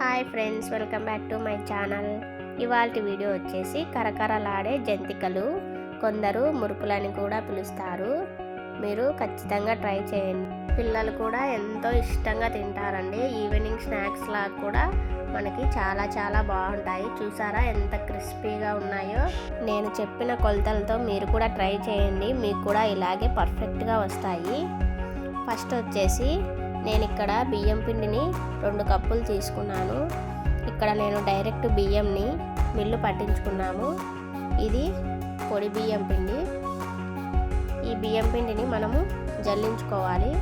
Hi friends welcome back to my channel. ఇవాళ video వచ్చేసి కరకరలాడే జంతికలు. కొందరు మురుకులని కూడా పిలుస్తారు. మీరు ఖచ్చితంగా ట్రై చేయండి. పిల్లలు కూడా ఎంతో ఇష్టంగా తింటారండి. ఈవినింగ్ స్నాక్స్ లాగా కూడా మనకి చాలా చాలా బాగుంటాయి. చూసారా ఎంత క్రిస్పీగా ఉన్నాయో. నేను చెప్పిన కొలతలతో మీరు కూడా ట్రై చేయండి. మీకు కూడా ఇలాగే పర్ఫెక్ట్గా వస్తాయి. ఫస్ట్ వచ్చేసి నేను ఇక్కడ బియ్యం పిండిని రెండు కప్పులు తీసుకున్నాను. ఇక్కడ నేను డైరెక్ట్ బియ్యంని మిల్లు పట్టించుకున్నాము. ఇది పొడి బియ్యం పిండి. ఈ బియ్యం పిండిని మనము జల్లించుకోవాలి.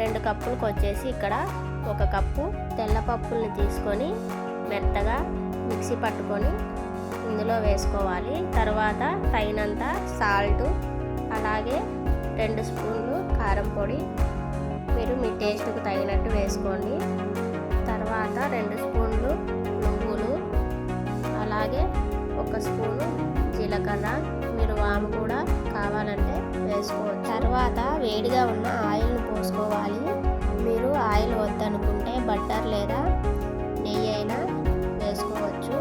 రెండు కప్పులకు వచ్చేసి ఇక్కడ ఒక కప్పు తెల్ల పప్పుల్ని తీసుకొని మెత్తగా మిక్సీ పట్టుకొని ఇందులో వేసుకోవాలి. తర్వాత తగినంత సాల్ట్ అలాగే రెండు స్పూన్లు కారం పొడి తగినట్టు వేసుకోండి. తర్వాత రెండు స్పూన్లు నువ్వులు అలాగే ఒక స్పూను జీలకర్ర. మీరు వాము కూడా కావాలంటే వేసుకోవచ్చు. తర్వాత వేడిగా ఉన్న ఆయిల్ని పోసుకోవాలి. మీరు ఆయిల్ వద్దనుకుంటే బట్టర్ లేదా నెయ్యి అయినా వేసుకోవచ్చు.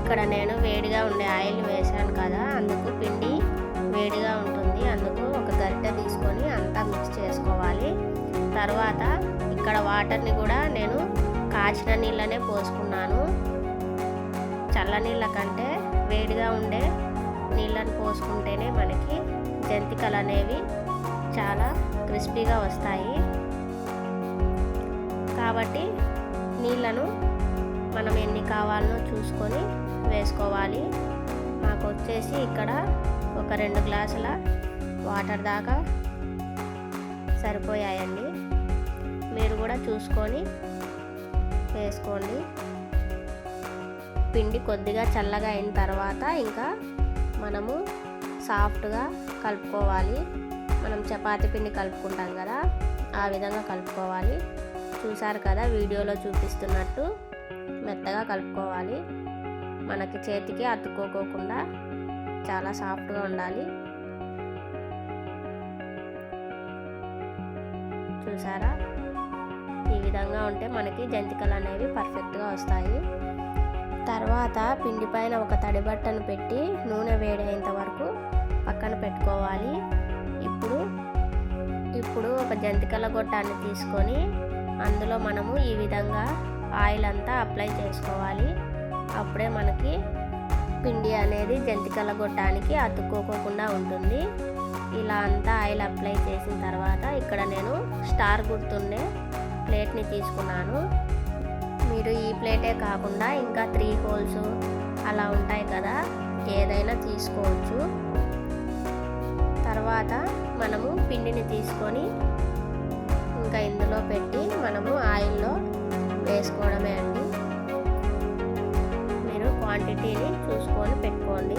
ఇక్కడ నేను వేడిగా ఉండే ఆయిల్ వేశాను కదా అందుకు పిండి వేడిగా ఉంటుంది. అందుకు ఒక గరిటె తీసుకొని అంతా మిక్స్ చేసుకోవాలి. తర్వాత ఇక్కడ వాటర్ని కూడా నేను కాచిన నీళ్ళనే పోసుకున్నాను. చల్ల నీళ్ళ కంటే వేడిగా ఉండే నీళ్ళని పోసుకుంటేనే మనకి జంతికలు అనేవి చాలా క్రిస్పీగా వస్తాయి. కాబట్టి నీళ్ళను మనం ఎన్ని కావాలనో చూసుకొని వేసుకోవాలి. మాకు వచ్చేసి ఇక్కడ ఒక రెండు గ్లాసుల వాటర్ దాకా సరిపోయాయండి. మీరు కూడా చూసుకొని వేసుకోండి. పిండి కొద్దిగా చల్లగా అయిన తర్వాత ఇంకా మనము సాఫ్ట్గా కలుపుకోవాలి. మనం చపాతి పిండి కలుపుకుంటాం కదా ఆ విధంగా కలుపుకోవాలి. చూసారు కదా వీడియోలో చూపిస్తున్నట్టు మెత్తగా కలుపుకోవాలి. మనకి చేతికి అతుక్కోకోకుండా చాలా సాఫ్ట్గా ఉండాలి. చూసారా? విధంగా ఉంటే మనకి జంతికలు అనేవి పర్ఫెక్ట్గా వస్తాయి. తర్వాత పిండి పైన ఒక తడి బట్టను పెట్టి నూనె వేడేంత వరకు పక్కన పెట్టుకోవాలి. ఇప్పుడు ఇప్పుడు ఒక జంతికల గొట్టాన్ని తీసుకొని అందులో మనము ఈ విధంగా ఆయిల్ అంతా అప్లై చేసుకోవాలి. అప్పుడే మనకి పిండి అనేది జంతికల గొట్టానికి అతుక్కోకుండా ఉంటుంది. ఇలా అంతా ఆయిల్ అప్లై చేసిన తర్వాత ఇక్కడ నేను స్టార్ గుర్తుండే ప్లేట్ని తీసుకున్నాను. మీరు ఈ ప్లేటే కాకుండా ఇంకా త్రీ హోల్స్ అలా ఉంటాయి కదా ఏదైనా తీసుకోవచ్చు. తర్వాత మనము పిండిని తీసుకొని ఇంకా ఇందులో పెట్టి మనము ఆయిల్లో వేసుకోవడమే అండి. మీరు క్వాంటిటీని చూసుకొని పెట్టుకోండి.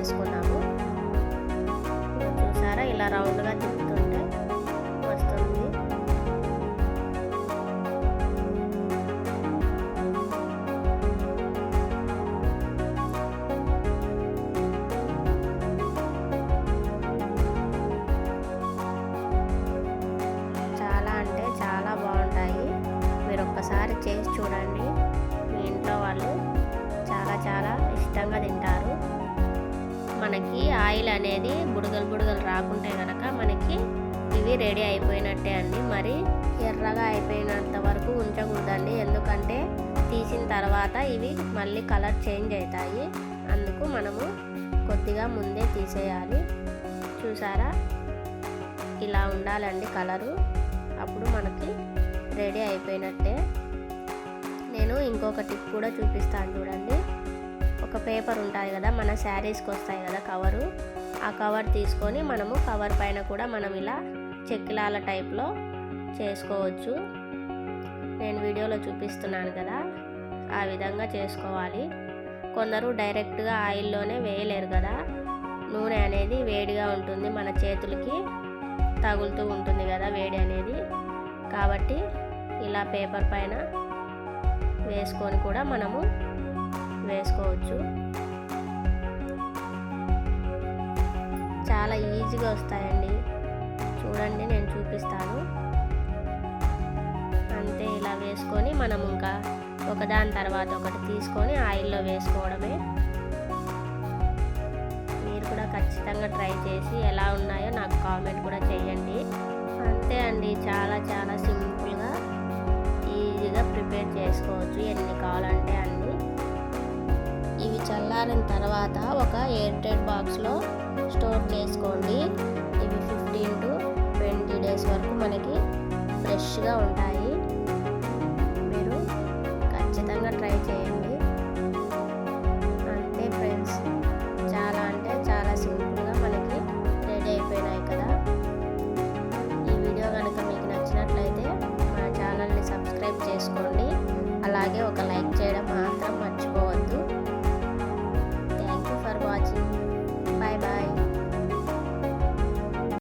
చేసుకున్నాము ఆయిల్ అనేది బుడగలు బుడగలు రాకుంటే కనుక మనకి ఇవి రెడీ అయిపోయినట్టే అండి. మరి ఎర్రగా అయిపోయినంత వరకు ఉంచకూడదండి. ఎందుకంటే తీసిన తర్వాత ఇవి మళ్ళీ కలర్ చేంజ్ అవుతాయి. అందుకు మనము కొద్దిగా ముందే తీసేయాలి. చూసారా? ఇలా ఉండాలండి కలరు. అప్పుడు మనకి రెడీ అయిపోయినట్టే. నేను ఇంకొక టిప్ కూడా చూపిస్తాను చూడండి. ఒక పేపర్ ఉంటుంది కదా మన శారీస్కి వస్తాయి కదా కవరు. ఆ కవర్ తీసుకొని మనము కవర్ పైన కూడా మనం ఇలా చెక్కిలాల టైప్లో చేసుకోవచ్చు. నేను వీడియోలో చూపిస్తున్నాను కదా ఆ విధంగా చేసుకోవాలి. కొందరు డైరెక్ట్గా ఆయిల్లోనే వేయలేరు కదా నూనె అనేది వేడిగా ఉంటుంది మన చేతులకి తగులుతూ ఉంటుంది కదా వేడి అనేది. కాబట్టి ఇలా పేపర్ పైన వేసుకొని కూడా మనము వేసుకోవచ్చు. చాలా ఈజీగా వస్తాయండి. చూడండి నేను చూపిస్తాను. అంతే ఇలా వేసుకొని మనం ఇంకా ఒకదాని తర్వాత ఒకటి తీసుకొని ఆయిల్లో వేసుకోవడమే. మీరు కూడా ఖచ్చితంగా ట్రై చేసి ఎలా ఉన్నాయో నాకు కామెంట్ కూడా చేయండి. అంతే అండి చాలా చాలా సింపుల్గా ఈజీగా ప్రిపేర్ చేసుకోవచ్చు. ఎన్ని కావాలంటే అన్ని చల్లారిన తర్వాత ఒక ఎయిర్ టైట్ బాక్స్లో స్టోర్ చేసుకోండి. ఇవి ఫిఫ్టీన్ టు ట్వంటీ డేస్ వరకు మనకి ఫ్రెష్గా ఉంటాయి. మీరు ఖచ్చితంగా ట్రై చేయండి. అంతే ఫ్రెండ్స్ చాలా అంటే చాలా సింపుల్గా మనకి రెడీ అయిపోయినాయి కదా. ఈ వీడియో కనుక మీకు నచ్చినట్లయితే మా ఛానల్ని సబ్స్క్రైబ్ చేసుకోండి. అలాగే ఒక